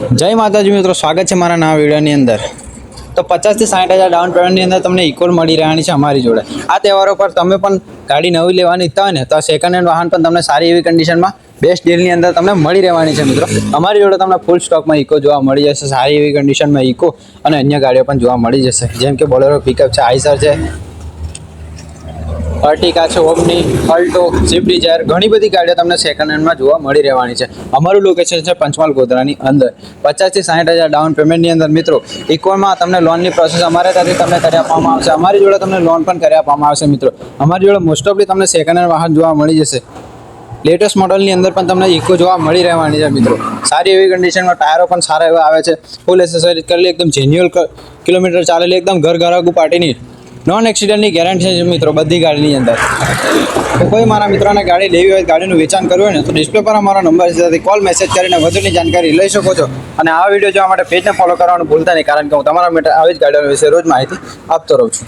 જય માતાજી મિત્રો, સ્વાગત છે મારા નવા વિડીયોની અંદર. તો પચાસથી સાઠ હજાર ડાઉન પેમેન્ટની અંદર તમને ઇક્વલ મળી રહેવાની છે અમારી જોડે. આ તહેવારો પર તમે પણ ગાડી નવી લેવાની ઈચ્છતા હોય ને, તો સેકન્ડ હેન્ડ વાહન પણ તમને સારી એવી કન્ડિશનમાં બેસ્ટ ડીલની અંદર તમને મળી રહેવાની છે મિત્રો. અમારી જોડે તમને ફૂલ સ્ટોકમાં ઇકો જોવા મળી જશે, સારી એવી કન્ડિશનમાં ઇકો અને અન્ય ગાડીઓ પણ જોવા મળી જશે. જેમ કે બોલેરો પિકઅપ છે આઈસર છે અર્ટિકા છે ઓમની અલ્ટો સ્વિફ્ટ ડિઝાયર ઘણી બધી ગાડીઓ તમને સેકન્ડ હેન્ડમાં જોવા મળી રહેવાની છે. અમારું લોકેશન છે પંચમહાલ ગોધરાની અંદર. પચાસથી સાઠ હજાર ડાઉન પેમેન્ટની અંદર મિત્રો ઇકોનમાં તમને લોનની પ્રોસેસ અમારે ત્યાંથી તમને કરી આપવામાં આવશે. અમારી જોડે તમને લોન પણ કરી આપવામાં આવશે મિત્રો. અમારી જોડે મોસ્ટ ઓફલી તમને સેકન્ડ હેન્ડ વાહન જોવા મળી જશે. લેટેસ્ટ મોડલની અંદર પણ તમને ઇકો જોવા મળી રહેવાની છે મિત્રો. સારી એવી કન્ડિશનમાં ટાયરો પણ સારા એવા આવે છે. ફૂલ એસેસરીઝ કરેલી એકદમ જેન્યુઅલ કિલોમીટર ચાલેલી એકદમ ઘર ઘરાગુ પાર્ટીની. નોન એક્સિડન્ટની ગેરંટી છે મિત્રો, બધી ગાડીની અંદર. તો કોઈ મારા મિત્રોને ગાડી લેવી હોય, ગાડીનું વેચાણ કરવું હોય ને, તો ડિસ્પ્લે પર અમારો નંબર છે કોલ મેસેજ કરીને વધુની જાણકારી લઈ શકો છો. અને આ વીડિયો જોવા માટે પેજને ફોલો કરવાનું ભૂલતા નહીં, કારણ કે હું તમારા માટે આવી જ ગાડીઓ વિશે રોજ માહિતી આપતો રહું છું.